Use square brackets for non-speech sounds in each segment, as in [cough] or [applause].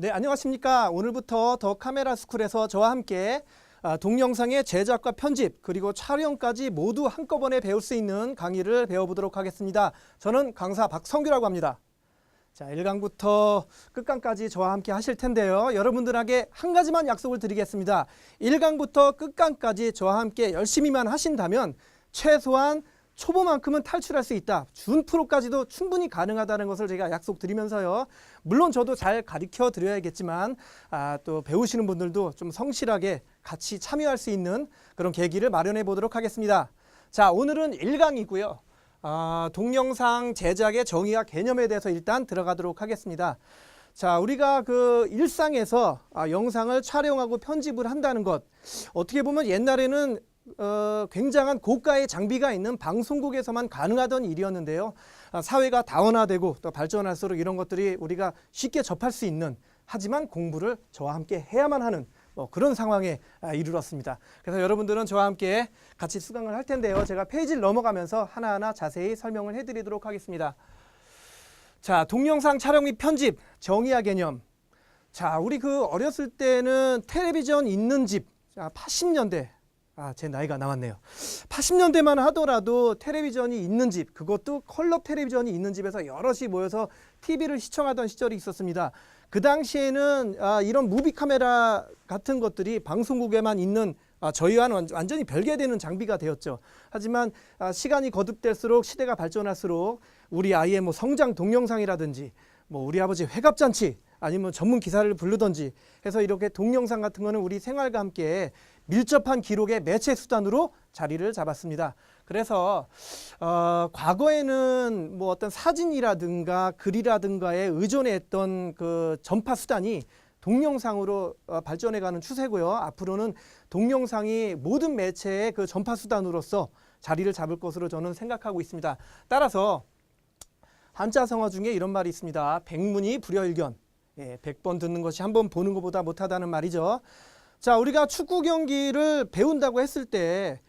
네, 안녕하십니까. 오늘부터 더 카메라 스쿨에서 저와 함께 아, 동영상의 제작과 편집 그리고 촬영까지 모두 한꺼번에 배울 수 있는 강의를 배워보도록 하겠습니다. 저는 강사 박성규라고 합니다. 자, 1강부터 끝강까지 저와 함께 하실 텐데요. 여러분들에게 한 가지만 약속을 드리겠습니다. 1강부터 끝강까지 저와 함께 열심히만 하신다면 최소한 초보만큼은 탈출할 수 있다. 준 프로까지도 충분히 가능하다는 것을 제가 약속드리면서요. 물론 저도 잘 가르쳐 드려야겠지만 아, 또 배우시는 분들도 좀 성실하게 같이 참여할 수 있는 그런 계기를 마련해 보도록 하겠습니다. 자, 오늘은 1강이고요. 아, 동영상 제작의 정의와 개념에 대해서 일단 들어가도록 하겠습니다. 자, 우리가 그 일상에서 아, 영상을 촬영하고 편집을 한다는 것 어떻게 보면 옛날에는 어, 굉장한 고가의 장비가 있는 방송국에서만 가능하던 일이었는데요. 아, 사회가 다원화되고 또 발전할수록 이런 것들이 우리가 쉽게 접할 수 있는 하지만 공부를 저와 함께 해야만 하는 뭐 그런 상황에 아, 이르렀습니다. 그래서 여러분들은 저와 함께 같이 수강을 할 텐데요. 제가 페이지를 넘어가면서 하나하나 자세히 설명을 해드리도록 하겠습니다. 자, 동영상 촬영 및 편집 정의와 개념. 자, 우리 그 어렸을 때는 텔레비전 있는 집, 자, 80년대. 아, 제 나이가 나왔네요. 80년대만 하더라도 텔레비전이 있는 집, 그것도 컬러 텔레비전이 있는 집에서 여럿이 모여서 TV를 시청하던 시절이 있었습니다. 그 당시에는 아, 이런 무비 카메라 같은 것들이 방송국에만 있는 아, 저희와는 완- 완전히 별개되는 장비가 되었죠. 하지만 아, 시간이 거듭될수록 시대가 발전할수록 우리 아이의 뭐 성장 동영상이라든지 뭐 우리 아버지 회갑잔치 아니면 전문 기사를 부르던지 해서 이렇게 동영상 같은 거는 우리 생활과 함께 밀접한 기록의 매체 수단으로 자리를 잡았습니다. 그래서 어, 과거에는 뭐 어떤 사진이라든가 글이라든가에 의존했던 그 전파 수단이 동영상으로 어, 발전해가는 추세고요. 앞으로는 동영상이 모든 매체의 그 전파 수단으로서 자리를 잡을 것으로 저는 생각하고 있습니다. 따라서 한자 성어 중에 이런 말이 있습니다. 백문이 불여일견. 예, 100번 듣는 것이 한 번 보는 것보다 못하다는 말이죠. 자, 우리가 축구 경기를 배운다고 했을 때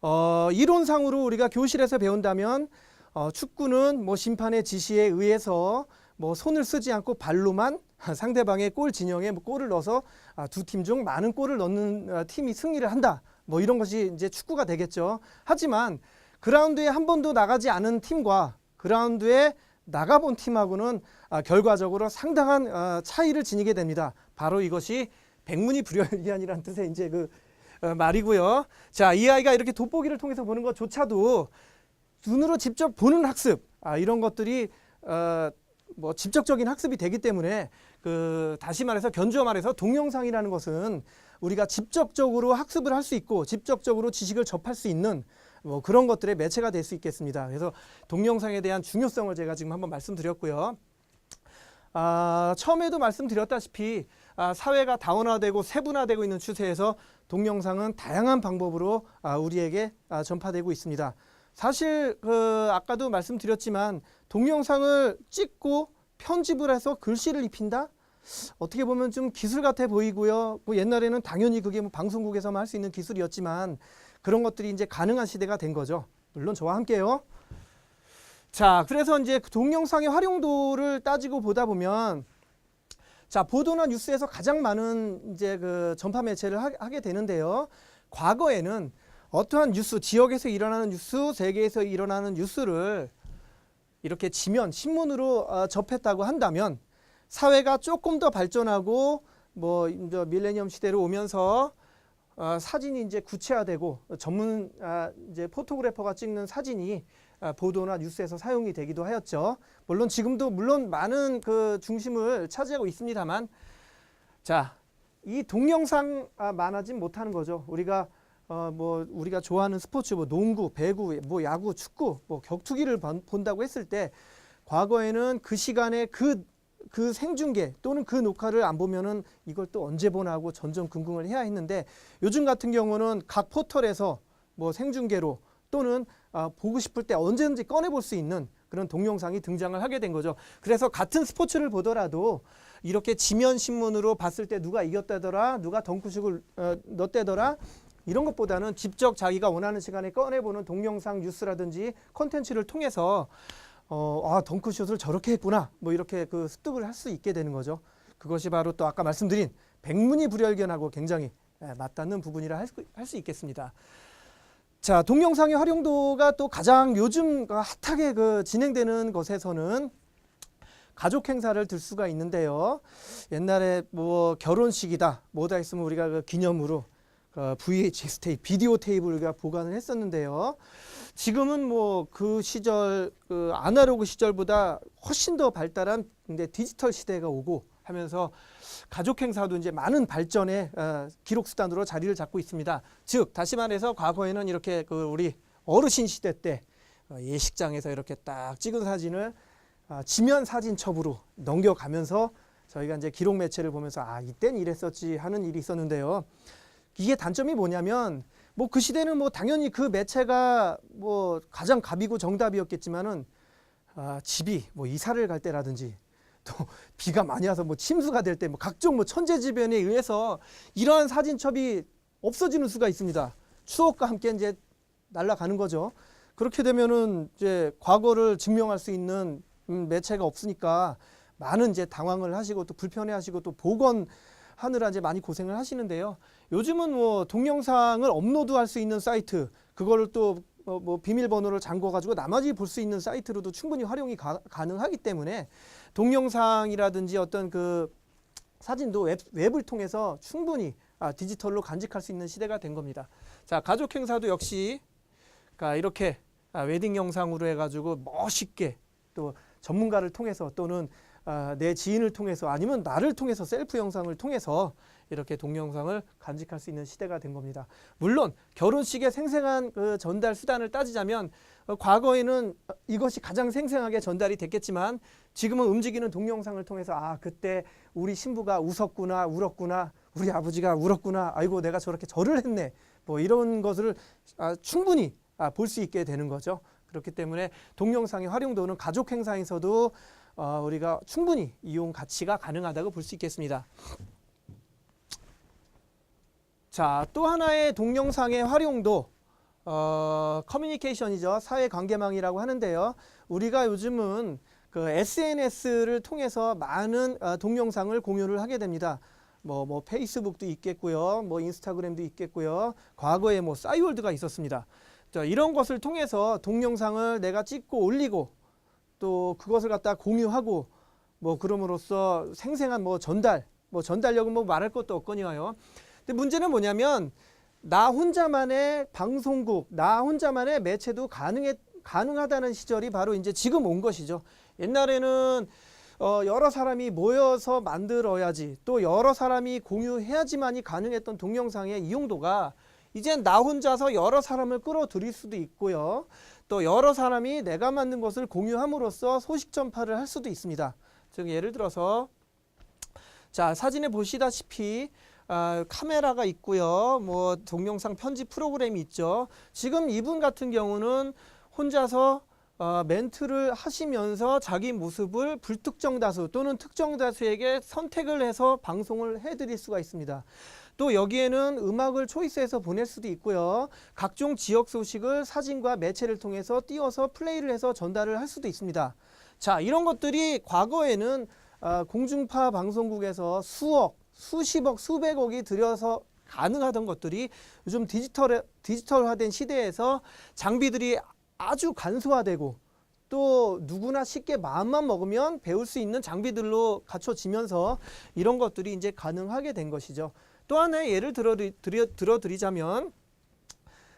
어, 이론상으로 우리가 교실에서 배운다면 어, 축구는 뭐 심판의 지시에 의해서 뭐 손을 쓰지 않고 발로만 [laughs] 상대방의 골 진영에 뭐 골을 넣어서 아, 두팀 중 많은 골을 넣는 어, 팀이 승리를 한다. 뭐 이런 것이 이제 축구가 되겠죠. 하지만 그라운드에 한 번도 나가지 않은 팀과 그라운드에 나가본 팀하고는 아, 결과적으로 상당한 어, 차이를 지니게 됩니다. 바로 이것이 백문이 불여일견이라는 뜻의 이제 그 어, 말이고요. 자, 이 아이가 이렇게 돋보기를 통해서 보는 것조차도 눈으로 직접 보는 학습, 아, 이런 것들이 어, 뭐 직접적인 학습이 되기 때문에 그 다시 말해서 견주어 말해서 동영상이라는 것은 우리가 직접적으로 학습을 할 수 있고 직접적으로 지식을 접할 수 있는 뭐 그런 것들의 매체가 될 수 있겠습니다. 그래서 동영상에 대한 중요성을 제가 지금 한번 말씀드렸고요. 아, 처음에도 말씀드렸다시피 아, 사회가 다원화되고 세분화되고 있는 추세에서 동영상은 다양한 방법으로 아, 우리에게 아, 전파되고 있습니다. 사실 그 아까도 말씀드렸지만 동영상을 찍고 편집을 해서 글씨를 입힌다? 어떻게 보면 좀 기술 같아 보이고요. 뭐 옛날에는 당연히 그게 뭐 방송국에서만 할 수 있는 기술이었지만 그런 것들이 이제 가능한 시대가 된 거죠. 물론 저와 함께요. 자, 그래서 이제 그 동영상의 활용도를 따지고 보다 보면 자, 보도나 뉴스에서 가장 많은 이제 그 전파 매체를 하, 하게 되는데요. 과거에는 어떠한 뉴스, 지역에서 일어나는 뉴스, 세계에서 일어나는 뉴스를 이렇게 지면 신문으로 어, 접했다고 한다면 사회가 조금 더 발전하고 뭐 이제 밀레니엄 시대로 오면서 어, 사진이 이제 구체화되고 전문 아, 이제 포토그래퍼가 찍는 사진이 아, 보도나 뉴스에서 사용이 되기도 하였죠. 물론 지금도 물론 많은 그 중심을 차지하고 있습니다만 자, 이 동영상 아, 많아진 못하는 거죠. 우리가 어, 뭐 우리가 좋아하는 스포츠 뭐 농구, 배구, 뭐 야구, 축구, 뭐 격투기를 본- 본다고 했을 때 과거에는 그 시간에 그그 생중계 또는 그 녹화를 안 보면은 이걸 또 언제 보나 하고 전전긍긍을 해야 했는데 요즘 같은 경우는 각 포털에서 뭐 생중계로 또는 아, 보고 싶을 때 언제든지 꺼내 볼 수 있는 그런 동영상이 등장을 하게 된 거죠. 그래서 같은 스포츠를 보더라도 이렇게 지면 신문으로 봤을 때 누가 이겼다더라, 누가 덩크슛을 어, 넣었다더라 이런 것보다는 직접 자기가 원하는 시간에 꺼내보는 동영상 뉴스라든지 콘텐츠를 통해서 어, 아, 덩크슛을 저렇게 했구나. 뭐 이렇게 그 습득을 할 수 있게 되는 거죠. 그것이 바로 또 아까 말씀드린 백문이 불여일견하고 굉장히 예, 맞닿는 부분이라 할 수 있겠습니다. 자, 동영상의 활용도가 또 가장 요즘 그 핫하게 그 진행되는 것에서는 가족 행사를 들 수가 있는데요. 옛날에 뭐 결혼식이다 뭐다 했으면 우리가 그 기념으로 그 VHS 테이프, 비디오 테이프를 우리가 보관을 했었는데요. 지금은 뭐 그 시절 그 아날로그 시절보다 훨씬 더 발달한 근데 디지털 시대가 오고 하면서 가족 행사도 이제 많은 발전의 어, 기록 수단으로 자리를 잡고 있습니다. 즉 다시 말해서 과거에는 이렇게 그 우리 어르신 시대 때 어, 예식장에서 이렇게 딱 찍은 사진을 아, 지면 사진첩으로 넘겨가면서 저희가 이제 기록 매체를 보면서 아 이땐 이랬었지 하는 일이 있었는데요. 이게 단점이 뭐냐면 뭐 그 시대는 뭐 당연히 그 매체가 뭐 가장 갑이고 정답이었겠지만은 아, 집이 뭐 이사를 갈 때라든지 또 [laughs] 비가 많이 와서 뭐 침수가 될 때 뭐 각종 뭐 천재지변에 의해서 이러한 사진첩이 없어지는 수가 있습니다. 추억과 함께 이제 날아가는 거죠. 그렇게 되면은 이제 과거를 증명할 수 있는 음, 매체가 없으니까 많은 이제 당황을 하시고 또 불편해하시고 또 복원 하느라 이제 많이 고생을 하시는데요. 요즘은 뭐 동영상을 업로드할 수 있는 사이트 그거를 또 뭐, 뭐 비밀번호를 잠궈 가지고 나머지 볼 수 있는 사이트로도 충분히 활용이 가, 가능하기 때문에 동영상이라든지 어떤 그 사진도 웹, 웹을 통해서 충분히 아, 디지털로 간직할 수 있는 시대가 된 겁니다. 자 가족 행사도 역시 그러니까 이렇게 아, 웨딩 영상으로 해가지고 멋있게 또 전문가를 통해서 또는 아, 내 지인을 통해서 아니면 나를 통해서 셀프 영상을 통해서 이렇게 동영상을 간직할 수 있는 시대가 된 겁니다. 물론 결혼식의 생생한 그 전달 수단을 따지자면 어, 과거에는 이것이 가장 생생하게 전달이 됐겠지만 지금은 움직이는 동영상을 통해서 아 그때 우리 신부가 웃었구나 울었구나 우리 아버지가 울었구나 아이고 내가 저렇게 절을 했네 뭐 이런 것을 아, 충분히 아, 볼 수 있게 되는 거죠. 그렇기 때문에 동영상의 활용도는 가족 행사에서도 어, 우리가 충분히 이용 가치가 가능하다고 볼 수 있겠습니다. 자, 또 하나의 동영상의 활용도 어, 커뮤니케이션이죠. 사회 관계망이라고 하는데요. 우리가 요즘은 그 SNS를 통해서 많은 어, 동영상을 공유를 하게 됩니다. 뭐, 뭐 페이스북도 있겠고요. 뭐 인스타그램도 있겠고요. 과거에 뭐 싸이월드가 있었습니다. 자, 이런 것을 통해서 동영상을 내가 찍고 올리고 또 그것을 갖다 공유하고 뭐 그럼으로써 생생한 뭐 전달, 뭐 전달력은 뭐 말할 것도 없거니와요. 근데 문제는 뭐냐면 나 혼자만의 방송국, 나 혼자만의 매체도 가능해 가능하다는 시절이 바로 이제 지금 온 것이죠. 옛날에는 어, 여러 사람이 모여서 만들어야지 또 여러 사람이 공유해야지만이 가능했던 동영상의 이용도가 이젠 나 혼자서 여러 사람을 끌어들일 수도 있고요. 또 여러 사람이 내가 만든 것을 공유함으로써 소식 전파를 할 수도 있습니다. 즉 예를 들어서 자 사진에 보시다시피 아, 카메라가 있고요. 뭐 동영상 편집 프로그램이 있죠. 지금 이분 같은 경우는 혼자서 어, 멘트를 하시면서 자기 모습을 불특정 다수 또는 특정 다수에게 선택을 해서 방송을 해드릴 수가 있습니다. 또 여기에는 음악을 초이스해서 보낼 수도 있고요. 각종 지역 소식을 사진과 매체를 통해서 띄워서 플레이를 해서 전달을 할 수도 있습니다. 자, 이런 것들이 과거에는 어, 공중파 방송국에서 수억, 수십억, 수백억이 들여서 가능하던 것들이 요즘 디지털 디지털화된 시대에서 장비들이 아주 간소화되고 또 누구나 쉽게 마음만 먹으면 배울 수 있는 장비들로 갖춰지면서 이런 것들이 이제 가능하게 된 것이죠. 또 하나의 예를 들어 들어드리자면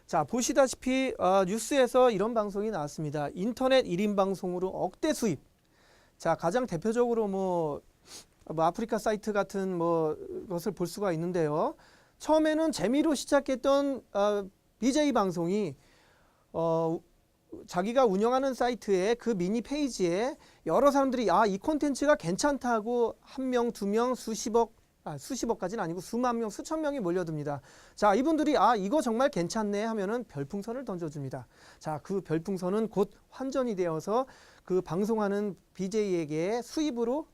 자 보시다시피 어, 뉴스에서 이런 방송이 나왔습니다. 인터넷 1인 방송으로 억대 수입. 자 가장 대표적으로 뭐, 뭐 아프리카 사이트 같은 뭐 것을 볼 수가 있는데요. 처음에는 재미로 시작했던 어, BJ 방송이 어, 자기가 운영하는 사이트에 그 미니 페이지에 여러 사람들이 아 이 콘텐츠가 괜찮다고 한 명, 두 명, 수십억 아, 수십억까지는 아니고 수만 명, 수천 명이 몰려듭니다. 자, 이분들이 아, 이거 정말 괜찮네 하면은 별풍선을 던져줍니다. 자, 그 별풍선은 곧 환전이 되어서 그 방송하는 BJ에게 수입으로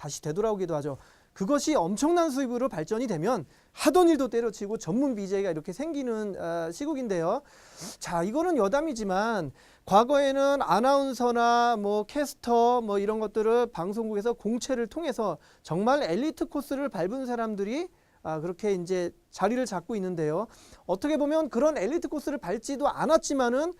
다시 되돌아오기도 하죠. 그것이 엄청난 수입으로 발전이 되면 하던 일도 때려치고 전문 BJ가 이렇게 생기는 어, 시국인데요. 자, 이거는 여담이지만 과거에는 아나운서나 뭐 캐스터 뭐 이런 것들을 방송국에서 공채를 통해서 정말 엘리트 코스를 밟은 사람들이 아, 그렇게 이제 자리를 잡고 있는데요. 어떻게 보면 그런 엘리트 코스를 밟지도 않았지만은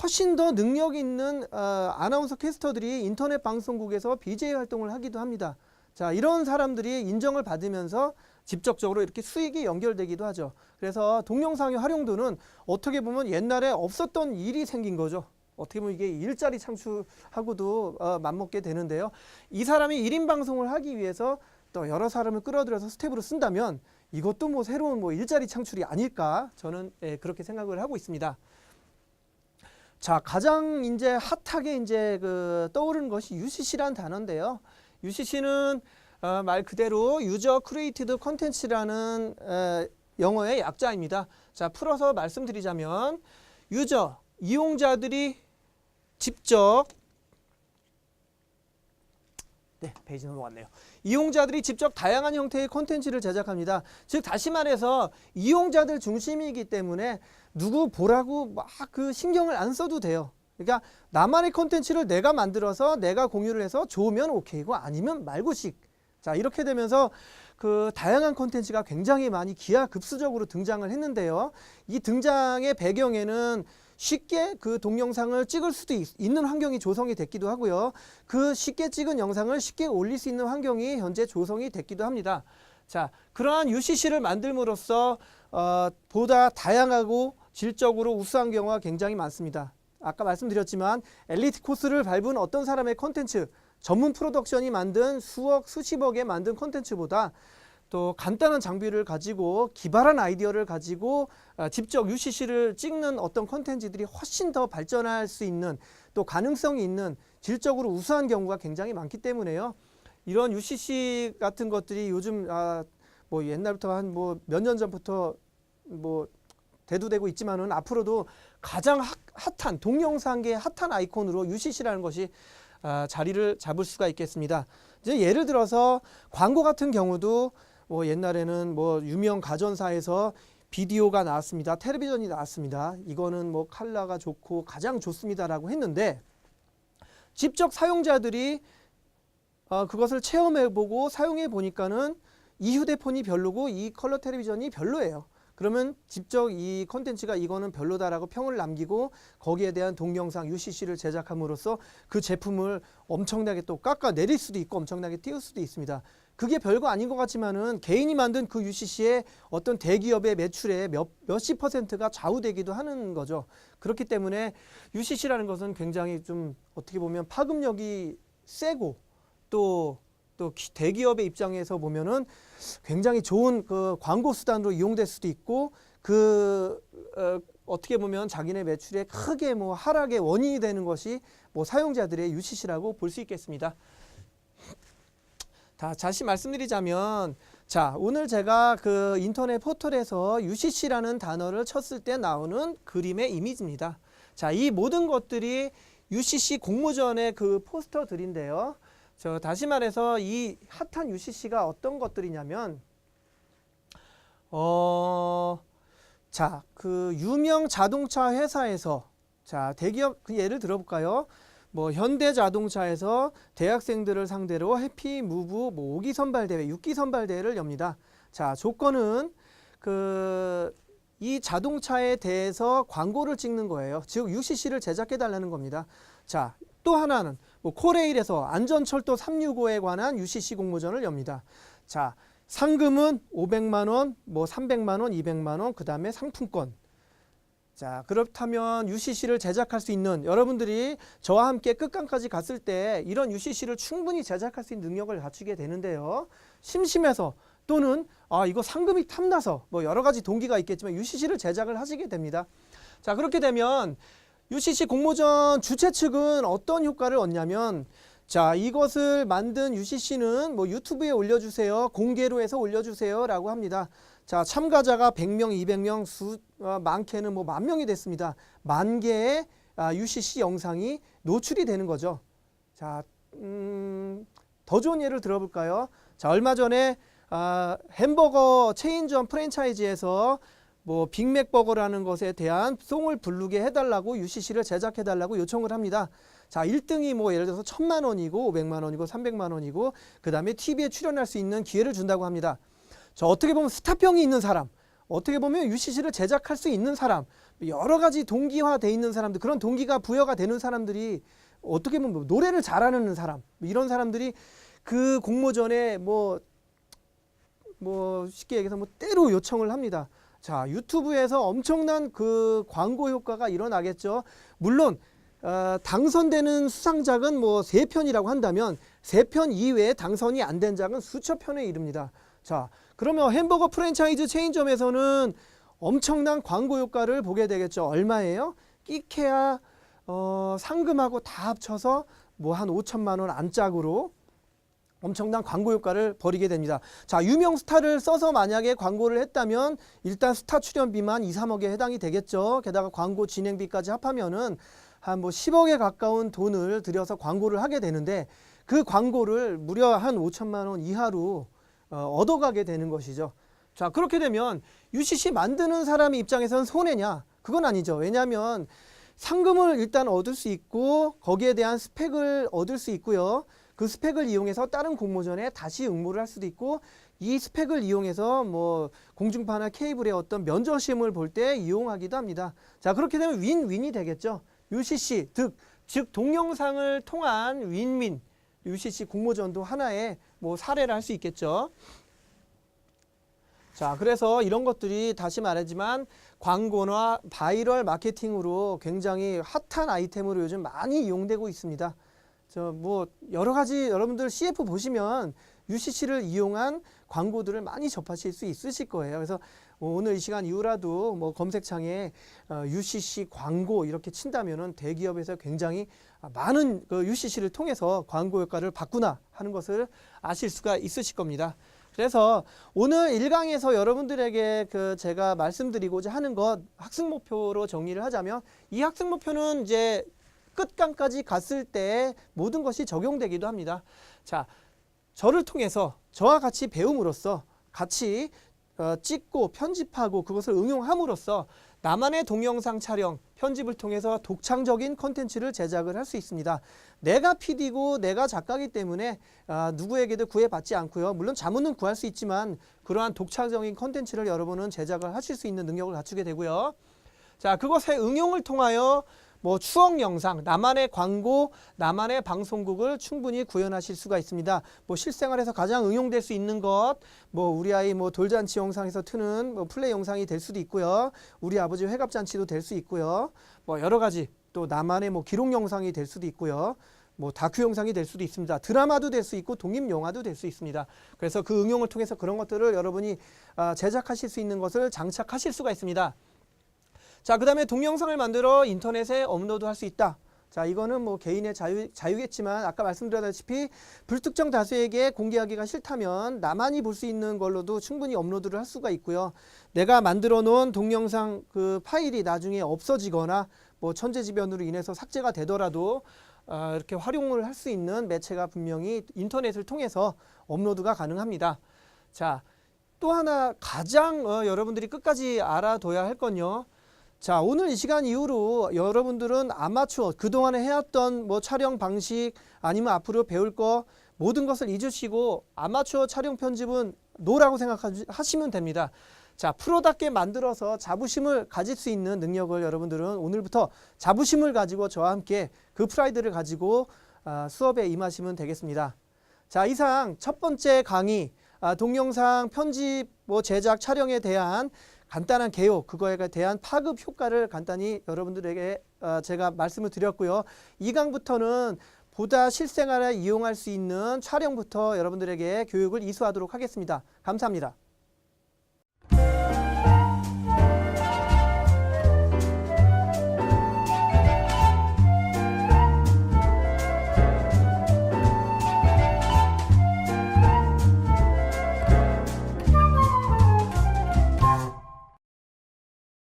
훨씬 더 능력 있는 어, 아나운서 캐스터들이 인터넷 방송국에서 BJ 활동을 하기도 합니다. 자, 이런 사람들이 인정을 받으면서 직접적으로 이렇게 수익이 연결되기도 하죠. 그래서 동영상의 활용도는 어떻게 보면 옛날에 없었던 일이 생긴 거죠. 어떻게 보면 이게 일자리 창출하고도 어, 맞먹게 되는데요. 이 사람이 1인 방송을 하기 위해서 또 여러 사람을 끌어들여서 스텝으로 쓴다면 이것도 뭐 새로운 뭐 일자리 창출이 아닐까 저는 예, 그렇게 생각을 하고 있습니다. 자, 가장 이제 핫하게 이제 그 떠오르는 것이 UCC라는 단어인데요. UCC는 어, 말 그대로 유저 크리에이티드 컨텐츠라는 에, 영어의 약자입니다. 자, 풀어서 말씀드리자면 유저 이용자들이 직접 네, 페이지 넘어갔네요. 이용자들이 직접 다양한 형태의 콘텐츠를 제작합니다. 즉 다시 말해서 이용자들 중심이기 때문에 누구 보라고 막 그 신경을 안 써도 돼요. 그러니까 나만의 콘텐츠를 내가 만들어서 내가 공유를 해서 좋으면 오케이고 아니면 말고식. 자 이렇게 되면서 그 다양한 콘텐츠가 굉장히 많이 기하급수적으로 등장을 했는데요. 이 등장의 배경에는 쉽게 그 동영상을 찍을 수도 있, 는 환경이 조성이 됐기도 하고요. 그 쉽게 찍은 영상을 쉽게 올릴 수 있는 환경이 현재 조성이 됐기도 합니다. 자, 그러한 UCC를 만들므로써 어, 보다 다양하고 질적으로 우수한 경우가 굉장히 많습니다. 아까 말씀드렸지만 엘리트 코스를 밟은 어떤 사람의 컨텐츠, 전문 프로덕션이 만든 수억, 수십억에 만든 컨텐츠보다 또 간단한 장비를 가지고 기발한 아이디어를 가지고 아, 직접 UCC를 찍는 어떤 컨텐츠들이 훨씬 더 발전할 수 있는 또 가능성이 있는 질적으로 우수한 경우가 굉장히 많기 때문에요. 이런 UCC 같은 것들이 요즘 아, 뭐 옛날부터 한 뭐 몇 년 전부터 뭐 대두되고 있지만은 앞으로도 가장 핫, 핫한 동영상계 핫한 아이콘으로 UCC라는 것이 아, 자리를 잡을 수가 있겠습니다. 이제 예를 들어서 광고 같은 경우도 뭐 옛날에는 뭐 유명 가전사에서 비디오가 나왔습니다. 텔레비전이 나왔습니다. 이거는 뭐 칼라가 좋고 가장 좋습니다라고 했는데 직접 사용자들이 어, 그것을 체험해보고 사용해 보니까는 이 휴대폰이 별로고 이 컬러 텔레비전이 별로예요. 그러면 직접 이 컨텐츠가 이거는 별로다라고 평을 남기고 거기에 대한 동영상 UCC를 제작함으로써 그 제품을 엄청나게 또 깎아 내릴 수도 있고 엄청나게 띄울 수도 있습니다. 그게 별거 아닌 것 같지만은 개인이 만든 그 UCC의 어떤 대기업의 매출의 몇, 몇십 퍼센트가 좌우되기도 하는 거죠. 그렇기 때문에 UCC라는 것은 굉장히 좀 어떻게 보면 파급력이 세고 또, 또 기- 대기업의 입장에서 보면은 굉장히 좋은 그 광고 수단으로 이용될 수도 있고 그 어, 어떻게 보면 자기네 매출에 크게 뭐 하락의 원인이 되는 것이 뭐 사용자들의 UCC라고 볼 수 있겠습니다. 다 다시 말씀드리자면 자 오늘 제가 그 인터넷 포털에서 UCC라는 단어를 쳤을 때 나오는 그림의 이미지입니다. 자 이 모든 것들이 UCC 공모전의 그 포스터들인데요. 저 다시 말해서 이 핫한 UCC가 어떤 것들이냐면 어. 자, 그 유명 자동차 회사에서 자, 대기업 그 예를 들어볼까요? 뭐 현대자동차에서 대학생들을 상대로 해피 무브 뭐 5기 선발 대회, 6기 선발 대회를 엽니다. 자, 조건은 그 이 자동차에 대해서 광고를 찍는 거예요. 즉 UCC를 제작해 달라는 겁니다. 자, 또 하나는 뭐 코레일에서 안전철도 365에 관한 UCC 공모전을 엽니다. 자, 상금은 500만 원, 뭐 300만 원, 200만 원, 그다음에 상품권. 자, 그렇다면 UCC를 제작할 수 있는 여러분들이 저와 함께 끝강까지 갔을 때 이런 UCC를 충분히 제작할 수 있는 능력을 갖추게 되는데요. 심심해서 또는 아, 이거 상금이 탐나서 뭐 여러 가지 동기가 있겠지만 UCC를 제작을 하시게 됩니다. 자, 그렇게 되면 UCC 공모전 주최 측은 어떤 효과를 얻냐면 자, 이것을 만든 UCC는 뭐 유튜브에 올려주세요. 공개로 해서 올려주세요. 라고 합니다. 자, 참가자가 100명, 200명, 수, 어, 많게는 뭐 만 명이 됐습니다. 만 개의 아, UCC 영상이 노출이 되는 거죠. 자, 음, 더 좋은 예를 들어볼까요? 자, 얼마 전에 아, 햄버거 체인점 프랜차이즈에서 뭐 빅맥 버거라는 것에 대한 송을 부르게 해달라고 UCC를 제작해달라고 요청을 합니다. 자, 1등이 뭐 예를 들어서 천만 원이고 500만 원이고 300만 원이고 그 다음에 TV에 출연할 수 있는 기회를 준다고 합니다. 자, 어떻게 보면 스타병이 있는 사람, 어떻게 보면 UCC를 제작할 수 있는 사람, 여러 가지 동기화돼 있는 사람들, 그런 동기가 부여가 되는 사람들이 어떻게 보면 뭐 노래를 잘하는 사람, 뭐 이런 사람들이 그 공모전에 뭐, 뭐 쉽게 얘기해서 뭐 때로 요청을 합니다. 자, 유튜브에서 엄청난 그 광고 효과가 일어나겠죠. 물론 어, 당선되는 수상작은 뭐 세 편이라고 한다면 세 편 이외에 당선이 안 된 작은 수천 편에 이릅니다. 자, 그러면 햄버거 프랜차이즈 체인점에서는 엄청난 광고 효과를 보게 되겠죠. 얼마예요? 끼케야 어, 상금하고 다 합쳐서 뭐 한 5천만 원 안짝으로 엄청난 광고 효과를 벌이게 됩니다. 자, 유명 스타를 써서 만약에 광고를 했다면 일단 스타 출연비만 2, 3억에 해당이 되겠죠. 게다가 광고 진행비까지 합하면은 한 뭐 10억에 가까운 돈을 들여서 광고를 하게 되는데 그 광고를 무려 한 5천만 원 이하로 어, 얻어가게 되는 것이죠. 자, 그렇게 되면 UCC 만드는 사람 입장에서는 손해냐? 그건 아니죠. 왜냐하면 상금을 일단 얻을 수 있고 거기에 대한 스펙을 얻을 수 있고요. 그 스펙을 이용해서 다른 공모전에 다시 응모를 할 수도 있고 이 스펙을 이용해서 뭐 공중파나 케이블의 어떤 면접시험을 볼 때 이용하기도 합니다. 자 그렇게 되면 윈윈이 되겠죠. UCC 즉, 즉 동영상을 통한 윈윈 UCC 공모전도 하나의 뭐 사례를 할 수 있겠죠. 자, 그래서 이런 것들이 다시 말하지만 광고나 바이럴 마케팅으로 굉장히 핫한 아이템으로 요즘 많이 이용되고 있습니다. 저 뭐 여러 가지 여러분들 CF 보시면 UCC를 이용한 광고들을 많이 접하실 수 있으실 거예요. 그래서 오늘 이 시간 이후라도 뭐 검색창에 어, UCC 광고 이렇게 친다면은 대기업에서 굉장히 많은 그 UCC를 통해서 광고 효과를 받구나 하는 것을 아실 수가 있으실 겁니다. 그래서 오늘 일강에서 여러분들에게 그 제가 말씀드리고자 하는 것 학습 목표로 정리를 하자면 이 학습 목표는 이제 끝강까지 갔을 때 모든 것이 적용되기도 합니다. 자, 저를 통해서 저와 같이 배움으로써 같이 어, 찍고 편집하고 그것을 응용함으로써 나만의 동영상 촬영, 편집을 통해서 독창적인 컨텐츠를 제작을 할 수 있습니다. 내가 PD고 내가 작가이기 때문에 아, 누구에게도 구애받지 않고요. 물론 자문은 구할 수 있지만 그러한 독창적인 컨텐츠를 여러분은 제작을 하실 수 있는 능력을 갖추게 되고요. 자, 그것의 응용을 통하여 뭐 추억 영상, 나만의 광고, 나만의 방송국을 충분히 구현하실 수가 있습니다. 뭐 실생활에서 가장 응용될 수 있는 것, 뭐 우리 아이 뭐 돌잔치 영상에서 트는 뭐 플레이 영상이 될 수도 있고요. 우리 아버지 회갑잔치도 될 수 있고요. 뭐 여러 가지 또 나만의 뭐 기록 영상이 될 수도 있고요. 뭐 다큐 영상이 될 수도 있습니다. 드라마도 될 수 있고 독립 영화도 될 수 있습니다. 그래서 그 응용을 통해서 그런 것들을 여러분이 아, 제작하실 수 있는 것을 장착하실 수가 있습니다. 자, 그 다음에 동영상을 만들어 인터넷에 업로드 할 수 있다. 자, 이거는 뭐 개인의 자유, 자유겠지만 아까 말씀드렸다시피 불특정 다수에게 공개하기가 싫다면 나만이 볼 수 있는 걸로도 충분히 업로드를 할 수가 있고요. 내가 만들어 놓은 동영상 그 파일이 나중에 없어지거나 뭐 천재지변으로 인해서 삭제가 되더라도 아, 이렇게 활용을 할 수 있는 매체가 분명히 인터넷을 통해서 업로드가 가능합니다. 자, 또 하나 가장 어, 여러분들이 끝까지 알아둬야 할 건요. 자, 오늘 이 시간 이후로 여러분들은 아마추어 그동안에 해왔던 뭐 촬영 방식 아니면 앞으로 배울 거 모든 것을 잊으시고 아마추어 촬영 편집은 노라고 생각하시면 됩니다. 자, 프로답게 만들어서 자부심을 가질 수 있는 능력을 여러분들은 오늘부터 자부심을 가지고 저와 함께 그 프라이드를 가지고 아, 수업에 임하시면 되겠습니다. 자, 이상 첫 번째 강의 아, 동영상 편집 뭐 제작 촬영에 대한 간단한 개요 그거에 대한 파급 효과를 간단히 여러분들에게 어, 제가 말씀을 드렸고요. 이 강부터는 보다 실생활에 이용할 수 있는 촬영부터 여러분들에게 교육을 이수하도록 하겠습니다. 감사합니다.